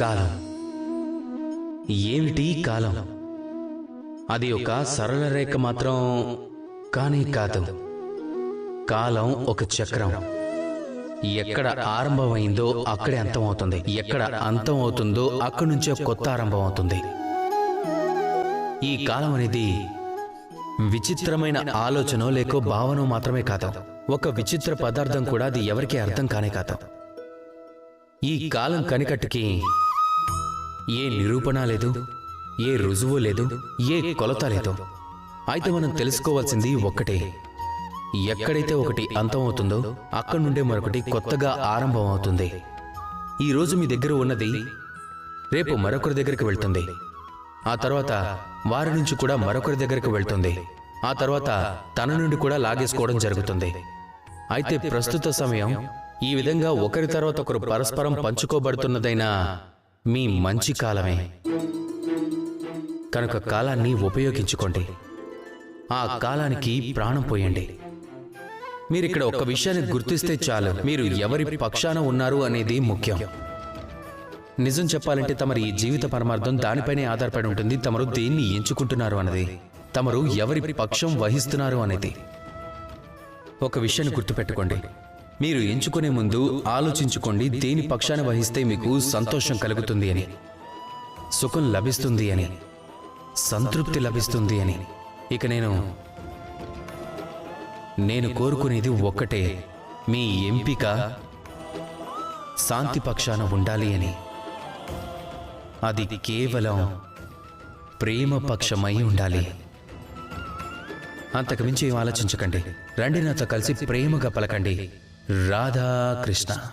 కాలం. ఏమిటి కాలం? అది ఒక సరళ రేఖ మాత్రం కానీ కాదు. కాలం ఒక చక్రం. ఎక్కడ ఆరంభమైందో అక్కడే అంతం అవుతుంది ఎక్కడ అంతం అవుతుందో అక్కడి నుంచే కొత్త ఆరంభం అవుతుంది ఈ కాలం అనేది విచిత్రమైన ఆలోచన లేకో భావన మాత్రమే కాదు. ఒక విచిత్ర పదార్థం కూడా అది ఎవరికీ అర్థం కానే కాదు. ఈ కాలం కనికట్టుకి ఏ నిరూపణ లేదు ఏ రుజువు లేదు ఏ కొలత లేదు. అయితే మనం తెలుసుకోవాల్సింది ఒక్కటే. ఎక్కడైతే ఒకటి అంతం అవుతుందో అక్కడి నుండే మరొకటి కొత్తగా ఆరంభం అవుతుంది. ఈ రోజు మీ దగ్గర ఉన్నది రేపు మరొకరి దగ్గరికి వెళ్తుంది. ఆ తర్వాత వారి నుంచి కూడా మరొకరి దగ్గరికి వెళ్తుంది. ఆ తర్వాత తన నుండి కూడా లాగేసుకోవడం జరుగుతుంది. అయితే ప్రస్తుత సమయం ఈ విధంగా ఒకరి తర్వాత ఒకరు పరస్పరం పంచుకోబడుతున్నదైన మీ మంచి కాలమే. కనుక కాలాన్ని ఉపయోగించుకోండి. ఆ కాలానికి ప్రాణం పోయండి. మీరిక్కడ ఒక విషయాన్ని గుర్తిస్తే చాలు. మీరు ఎవరి పక్షాన ఉన్నారు అనేది ముఖ్యం. నిజం చెప్పాలంటే తమరి ఈ జీవిత పరమార్థం దానిపైనే ఆధారపడి ఉంటుంది. తమరు దేన్ని ఎంచుకుంటున్నారు అన్నది. తమరు ఎవరి పక్షం వహిస్తున్నారు అనేది. ఒక విషయాన్ని గుర్తుపెట్టుకోండి. మీరు ఎంచుకునే ముందు ఆలోచించుకోండి దేని పక్షాన వహిస్తే మీకు సంతోషం కలుగుతుంది అని. సుఖం లభిస్తుంది అని. సంతృప్తి లభిస్తుంది అని. ఇక నేను నేను కోరుకునేది ఒక్కటే మీ ఎంపిక శాంతి పక్షాన ఉండాలి అని. అది కేవలం ప్రేమ పక్షమై ఉండాలి. అంతకుమించి ఏం ఆలోచించకండి. రండి నాతో కలిసి ప్రేమగా పలకండి. राधा कृष्णा।